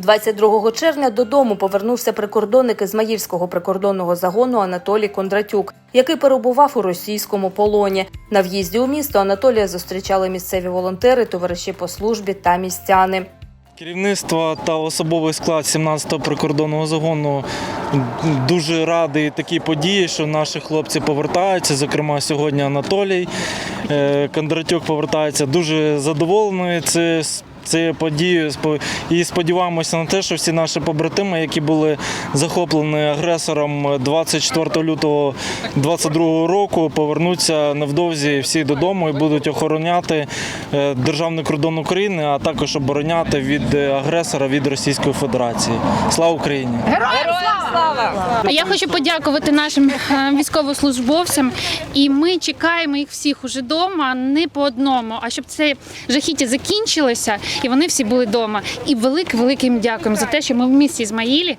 22 червня додому повернувся прикордонник Ізмаїльського прикордонного загону Анатолій Кондратюк, який перебував у російському полоні. На в'їзді у місто Анатолія зустрічали місцеві волонтери, товариші по службі та містяни. Керівництво та особовий склад 17-го прикордонного загону дуже радий такій події, що наші хлопці повертаються. Зокрема, сьогодні Анатолій е, Кондратюк повертається. Дуже задоволений це. Цією подією і сподіваємося на те, що всі наші побратими, які були захоплені агресором 24 лютого 2022 року, повернуться невдовзі всі додому і будуть охороняти е, державний кордон України, а також обороняти від е, агресора від Російської Федерації. Слава Україні! А Я хочу подякувати нашим е, військовослужбовцям, і ми чекаємо їх всіх уже вдома, не по одному, а щоб це жахіття закінчилося і вони всі були вдома. І велике велике їм дякуємо за те, що ми в місті Ізмаїлі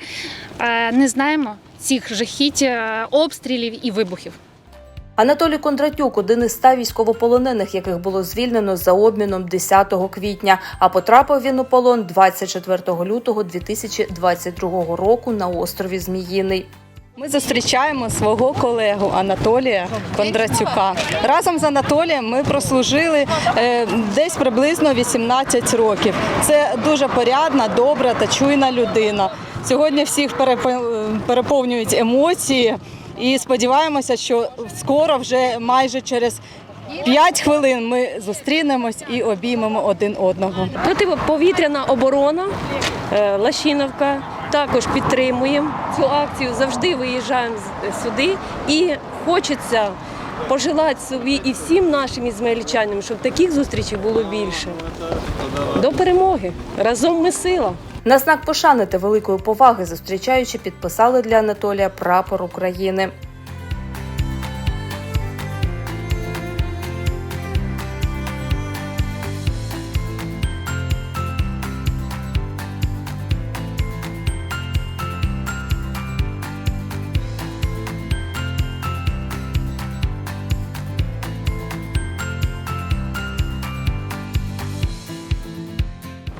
е, не знаємо цих жахіть, е, обстрілів і вибухів. Анатолій Кондратюк один із ста військовополонених, яких було звільнено за обміном 10 квітня. А потрапив він у полон 24 лютого 2022 року на острові Зміїний. Ми зустрічаємо свого колегу Анатолія Кондратюка. Разом з Анатолієм ми прослужили е, десь приблизно 18 років. Це дуже порядна, добра та чуйна людина. Сьогодні всіх перепо- переповнюють емоції і сподіваємося, що скоро, вже майже через 5 хвилин, ми зустрінемось і обіймемо один одного. Протиповітряна оборона е, Лащиновка. Також підтримуємо цю акцію. Завжди виїжджаємо сюди і хочеться пожелати собі і всім нашим ізмаїльчанам, щоб таких зустрічей було більше. До перемоги! Разом ми сила! На знак пошани та великої поваги зустрічаючи підписали для Анатолія прапор України.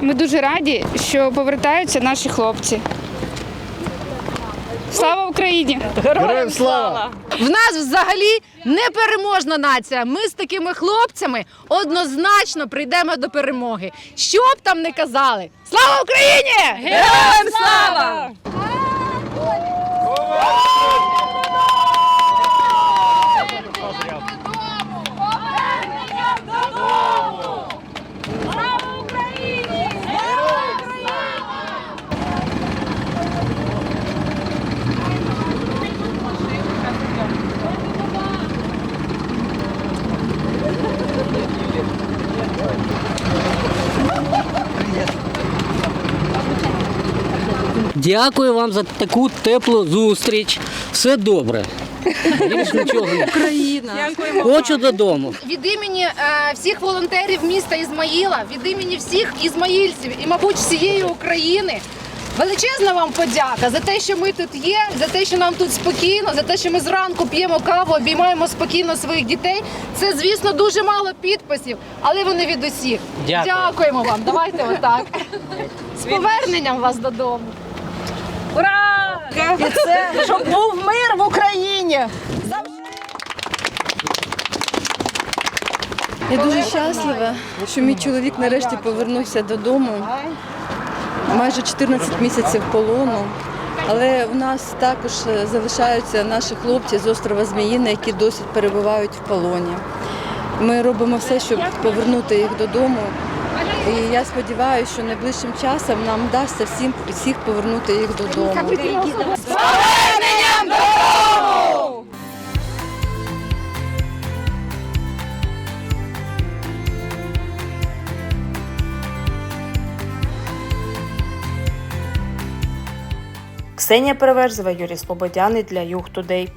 Ми дуже раді, що повертаються наші хлопці. Слава Україні! Героям слава! В нас взагалі непереможна нація. Ми з такими хлопцями однозначно прийдемо до перемоги. Що б там не казали. Слава Україні! Героям слава! Дякую вам за таку теплу зустріч. Все добре. Більш нічого. Україна! Хочу додому. Від імені е, всіх волонтерів міста Ізмаїла, від імені всіх ізмаїльців і, мабуть, всієї України. Величезна вам подяка за те, що ми тут є, за те, що нам тут спокійно, за те, що ми зранку п'ємо каву, обіймаємо спокійно своїх дітей. Це, звісно, дуже мало підписів, але вони від усіх. Дякую. Дякуємо вам. Давайте отак. З поверненням вас додому. І це, щоб був мир в Україні! Я дуже щаслива, що мій чоловік нарешті повернувся додому. Майже 14 місяців полону. Але у нас також залишаються наші хлопці з острова Зміїна, які досі перебувають в полоні. Ми робимо все, щоб повернути їх додому. І я сподіваюся, що найближчим часом нам вдасться всім всіх повернути їх додому. Ксенія Переверзева, Юрій Слободяний для Юг Тудей.